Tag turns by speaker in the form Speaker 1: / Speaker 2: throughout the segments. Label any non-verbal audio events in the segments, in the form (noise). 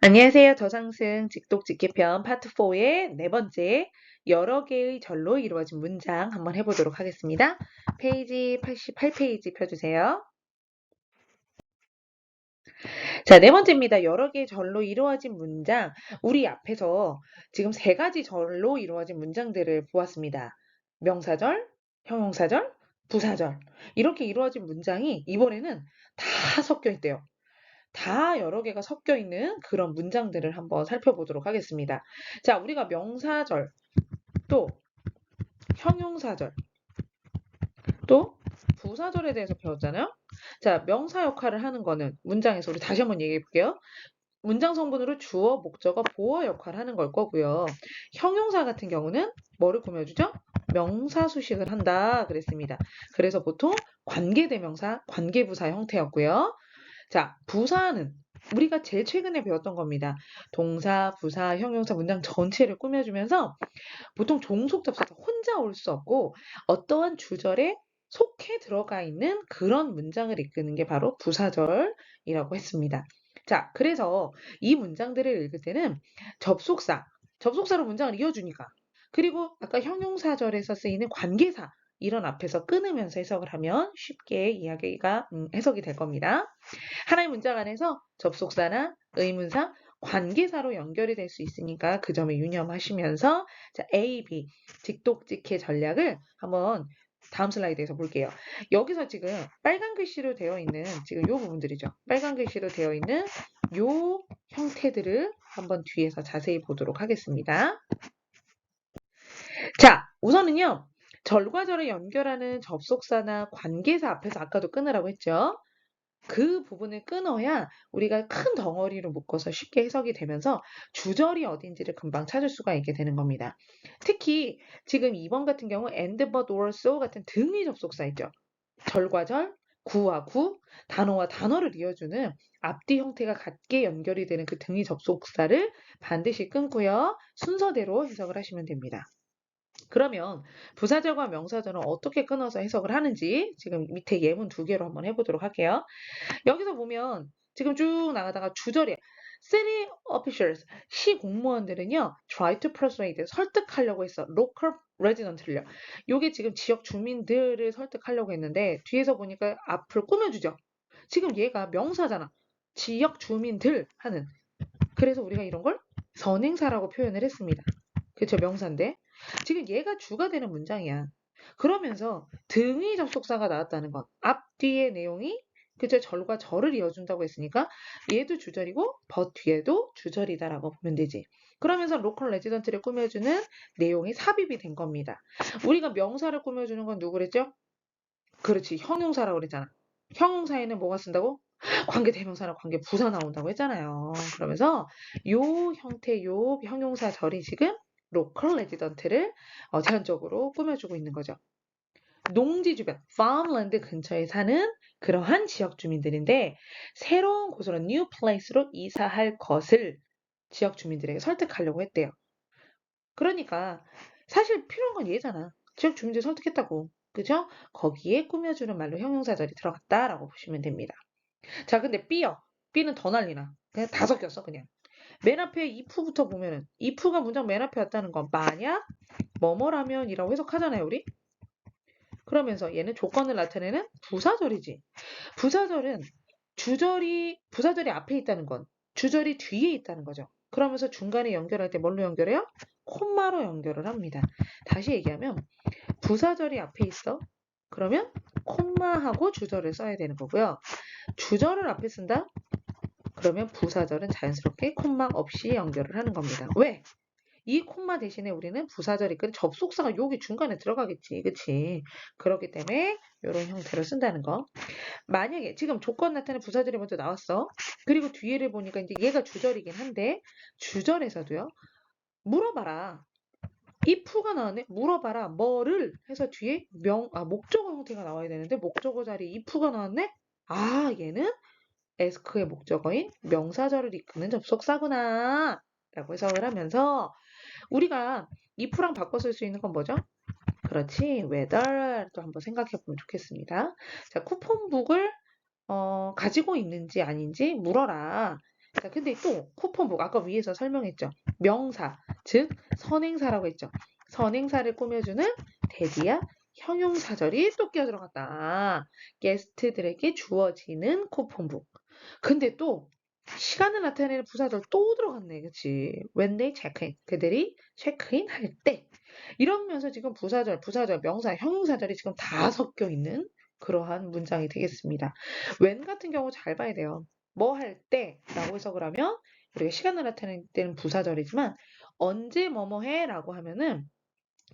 Speaker 1: 안녕하세요. 저상승 직독직계편 파트 4의 네 번째 여러 개의 절로 이루어진 문장 한번 해보도록 하겠습니다. 페이지 88페이지 펴주세요. 자, 네 번째입니다. 여러 개의 절로 이루어진 문장. 우리 앞에서 지금 세 가지 절로 이루어진 문장들을 보았습니다. 명사절, 형용사절, 부사절. 이렇게 이루어진 문장이 이번에는 다 섞여 있대요. 다 여러 개가 섞여 있는 그런 문장들을 한번 살펴보도록 하겠습니다. 자, 우리가 명사절, 또 형용사절, 또 부사절에 대해서 배웠잖아요. 자, 명사 역할을 하는 거는 문장에서 우리 다시 한번 얘기해 볼게요. 문장 성분으로 주어, 목적어, 보어 역할을 하는 걸 거고요. 형용사 같은 경우는 뭐를 꾸며주죠? 명사 수식을 한다 그랬습니다. 그래서 보통 관계대명사, 관계부사 형태였고요. 자, 부사는 우리가 제일 최근에 배웠던 겁니다. 동사, 부사, 형용사, 문장 전체를 꾸며주면서 보통 종속 접속사 혼자 올 수 없고 어떠한 주절에 속해 들어가 있는 그런 문장을 이끄는 게 바로 부사절이라고 했습니다. 자, 그래서 이 문장들을 읽을 때는 접속사, 접속사로 문장을 이어주니까 그리고 아까 형용사절에서 쓰이는 관계사 이런 앞에서 끊으면서 해석을 하면 쉽게 이야기가 음, 해석이 될 겁니다. 하나의 문장 안에서 접속사나 의문사, 관계사로 연결이 될 수 있으니까 그 점에 유념하시면서 자, A, B 직독직해 전략을 한번 다음 슬라이드에서 볼게요. 여기서 지금 빨간 글씨로 되어 있는 지금 요 부분들이죠. 빨간 글씨로 되어 있는 요 형태들을 한번 뒤에서 자세히 보도록 하겠습니다. 자, 우선은요. 절과절을 연결하는 접속사나 관계사 앞에서 아까도 끊으라고 했죠. 그 부분을 끊어야 우리가 큰 덩어리로 묶어서 쉽게 해석이 되면서 주절이 어딘지를 금방 찾을 수가 있게 되는 겁니다. 특히 지금 2번 같은 경우 and, but, or, so 같은 등위 접속사 있죠. 절과절, 구와 구, 단어와 단어를 이어주는 앞뒤 형태가 같게 연결이 되는 그 등위 접속사를 반드시 끊고요. 순서대로 해석을 하시면 됩니다. 그러면 부사절과 명사절은 어떻게 끊어서 해석을 하는지 지금 밑에 예문 두 개로 한번 해보도록 할게요. 여기서 보면 지금 쭉 나가다가 주절에 city officials, 시 공무원들은요, try to persuade, 설득하려고 했어. local resident를요. 요게 지금 지역 주민들을 설득하려고 했는데 뒤에서 보니까 앞을 꾸며주죠. 지금 얘가 명사잖아. 지역 주민들 하는. 그래서 우리가 이런 걸 선행사라고 표현을 했습니다. 그쵸 명사인데 지금 얘가 주가 되는 문장이야. 그러면서 등위 접속사가 나왔다는 건 앞뒤의 내용이 그죠 절과 절을 이어준다고 했으니까 얘도 주절이고 벗 뒤에도 주절이다라고 보면 되지. 그러면서 로컬 레지던트를 꾸며주는 내용이 삽입이 된 겁니다. 우리가 명사를 꾸며주는 건 누구랬죠? 그렇지 형용사라고 그랬잖아. 형용사에는 뭐가 쓴다고? 관계 대명사나 관계 부사 나온다고 했잖아요. 그러면서 요 형태 요 형용사 절이 지금 로컬 레지던트를 어, 제한적으로 꾸며주고 있는 거죠. 농지 주변, farmland 근처에 사는 그러한 지역 주민들인데 새로운 곳으로 new place로 이사할 것을 지역 주민들에게 설득하려고 했대요. 그러니까 사실 필요한 건 얘잖아. 지역 주민들 설득했다고. 그죠? 거기에 꾸며주는 말로 형용사절이 들어갔다라고 보시면 됩니다. 자, 근데 B요. B는 더 난리나. 그냥 다 섞였어, 그냥. 맨 앞에 if부터 보면은 if가 문장 맨 앞에 왔다는 건 만약 뭐뭐라면 이라고 해석하잖아요, 우리. 그러면서 얘는 조건을 나타내는 부사절이지. 부사절은 주절이 부사절이 앞에 있다는 건 주절이 뒤에 있다는 거죠. 그러면서 중간에 연결할 때 뭘로 연결해요? 콤마로 연결을 합니다. 다시 얘기하면 부사절이 앞에 있어. 그러면 콤마하고 주절을 써야 되는 거고요. 주절을 앞에 쓴다? 그러면 부사절은 자연스럽게 콤마 없이 연결을 하는 겁니다. 왜? 이 콤마 대신에 우리는 부사절이 끝 접속사가 여기 중간에 들어가겠지. 그치? 그렇기 때문에 이런 형태로 쓴다는 거. 만약에 지금 조건 나타낸 부사절이 먼저 나왔어. 그리고 뒤에를 보니까 이제 얘가 주절이긴 한데 주절에서도요. 물어봐라. if가 나왔네. 물어봐라. 뭐를 해서 뒤에 명, 아, 목적어 형태가 나와야 되는데 목적어 자리에 if가 나왔네? 아, 얘는 ask의 목적어인 명사절을 이끄는 접속사구나 라고 해석을 하면서 우리가 if랑 바꿔 쓸 수 있는 건 뭐죠? 그렇지 whether도 한번 생각해 보면 좋겠습니다. 자 쿠폰북을 어, 가지고 있는지 아닌지 물어라. 자, 근데 또 쿠폰북 아까 위에서 설명했죠. 명사, 즉 선행사라고 했죠. 선행사를 꾸며주는 대디야 형용사절이 또 끼어 들어갔다. 게스트들에게 주어지는 쿠폰북. 근데 또 시간을 나타내는 부사절 또 들어갔네. 그치? When they check in. 그들이 체크인 할 때. 이러면서 지금 부사절, 부사절, 명사, 형용사절이 지금 다 섞여 있는 그러한 문장이 되겠습니다. when 같은 경우 잘 봐야 돼요. 뭐 할 때 라고 해석을 하면 우리가 시간을 나타낼 때는 부사절이지만 언제 뭐뭐 해 라고 하면은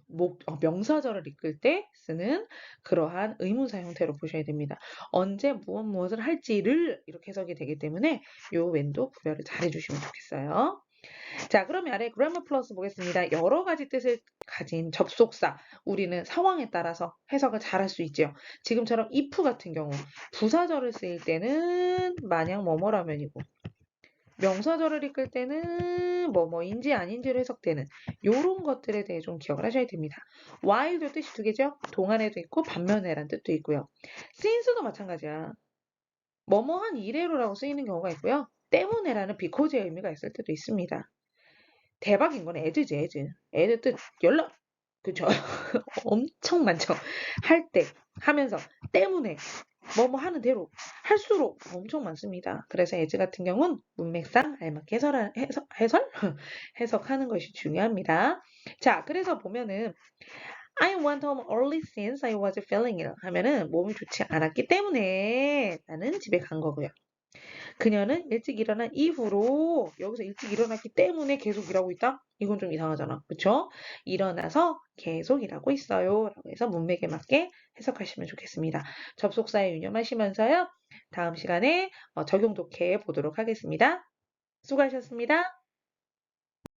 Speaker 1: 목, 어, 명사절을 이끌 때 쓰는 그러한 의문사 형태로 보셔야 됩니다. 언제 무엇 무엇을 할지를 이렇게 해석이 되기 때문에 요 웬도 구별을 잘 해주시면 좋겠어요. 자, 그러면 아래 grammar plus 보겠습니다. 여러 가지 뜻을 가진 접속사. 우리는 상황에 따라서 해석을 잘 할 수 있죠. 지금처럼 if 같은 경우 부사절을 쓰일 때는 마냥 뭐뭐라면이고 명사절을 이끌 때는 뭐뭐인지 아닌지로 해석되는 이런 것들에 대해 좀 기억을 하셔야 됩니다. while도 뜻이 두 개죠. 동안에도 있고 반면에란 뜻도 있고요. since도 마찬가지야. 뭐뭐한 이래로라고 쓰이는 경우가 있고요. 때문에라는 비코즈의 의미가 있을 때도 있습니다. 대박인 건 애드지, 애드. 애드 뜻 연락. 그죠? (laughs) 엄청 많죠. 할 때, 하면서, 때문에, 뭐뭐 하는 대로, 할수록 엄청 많습니다. 그래서 애즈 같은 경우는 문맥상 알맞게 해설, 해석, (laughs) 해설? 해석하는 것이 중요합니다. 자, 그래서 보면은 I went home early since I was feeling ill 하면은 몸이 좋지 않았기 때문에 나는 집에 간 거고요. 그녀는 일찍 일어난 이후로 여기서 일찍 일어났기 때문에 계속 일하고 있다? 이건 좀 이상하잖아. 그쵸? 일어나서 계속 일하고 있어요. 라고 해서 문맥에 맞게 해석하시면 좋겠습니다. 접속사에 유념하시면서요. 다음 시간에 어, 적용 독해 보도록 하겠습니다. 수고하셨습니다.